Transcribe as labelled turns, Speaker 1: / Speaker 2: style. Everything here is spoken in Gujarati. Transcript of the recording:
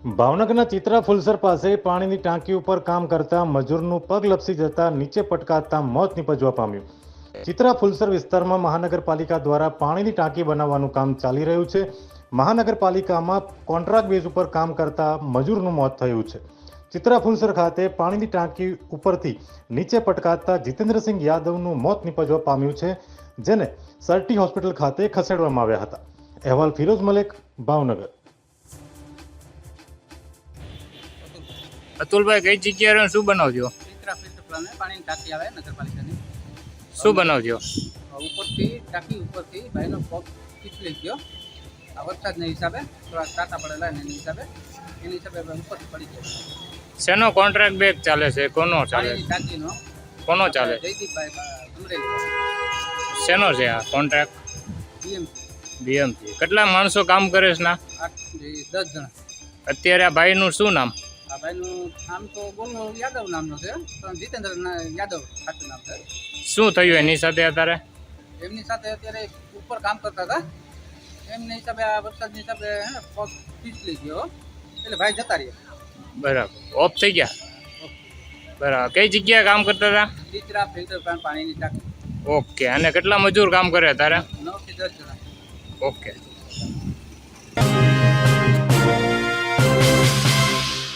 Speaker 1: ભાવનગરના ચિત્રા ફુલસર પાસે પાણીની ટાંકી ઉપર કામ કરતા મજૂરનું પગ લપસી જતા નીચે પટકાતા મોત નીપજવા પામ્યું. ચિત્રા ફુલસર વિસ્તારમાં મહાનગરપાલિકા દ્વારા પાણીની ટાંકી બનાવવાનું કામ ચાલી રહ્યું છે. મહાનગરપાલિકામાં કોન્ટ્રાક્ટ બેઝ ઉપર કામ કરતા મજૂરનું મોત થયું છે. ચિત્રા ફુલસર ખાતે પાણીની ટાંકી ઉપરથી નીચે પટકાતા જીતેન્દ્રસિંહ યાદવનું મોત નીપજવા પામ્યું છે, જેને સરટી હોસ્પિટલ ખાતે ખસેડવામાં આવ્યા હતા. અહેવાલ ફિરોઝ મલેક, ભાવનગર.
Speaker 2: અતુલભાઈ કઈ જગ્યાએ રહ્યો? શું બનાવજો?
Speaker 3: પાણીની ટાંકી આવે નગરપાલિકાની.
Speaker 2: શું બનાવજો?
Speaker 3: ઉપરથી ટાંકી ઉપરથી ભાઈનો પગ પીછલી ગયો. આ વરસાદના હિસાબે થોડા કાંટા પડેલા હિસાબે. એની હિસાબે ઉપરથી પડી ગયો.
Speaker 2: શેનો કોન્ટ્રાક્ટ બેગ ચાલે છે? કોનો ચાલે?
Speaker 3: ટાંકીનો.
Speaker 2: કોનો ચાલે?
Speaker 3: જયદીપભાઈ
Speaker 2: શેનો છે આ કોન્ટ્રાક્ટ
Speaker 3: બીએમસી.
Speaker 2: બીએમસી. કેટલા માણસો કામ કરે છે ના?
Speaker 3: દસ જણા.
Speaker 2: અત્યારે આ ભાઈનું શું નામ?
Speaker 3: આ ભાઈનું નામ તો બોલનો યાદવ નામનું છે. પણ જીતેન્દ્ર યાદવ સાચું નામ છે.
Speaker 2: શું થયું એની સાથે અત્યારે?
Speaker 3: એમની સાથે અત્યારે ઉપર કામ કરતા હતા. એમની હિસાબે આ વરસાદની હિસાબે પગ પીછલી ગયો એટલે ભાઈ જતા રહ્યા.
Speaker 2: બરાબર. ઓફ થઈ ગયા? બરાબર. કઈ જગ્યાએ કામ કરતા હતા?
Speaker 3: ટીચરા ફિલ્ટર પ્લાન્ટ પાણીની ટાંકી.
Speaker 2: ઓકે. અને કેટલા મજૂર કામ કરે તારે
Speaker 3: નવથી દસ જણા.
Speaker 2: ઓકે.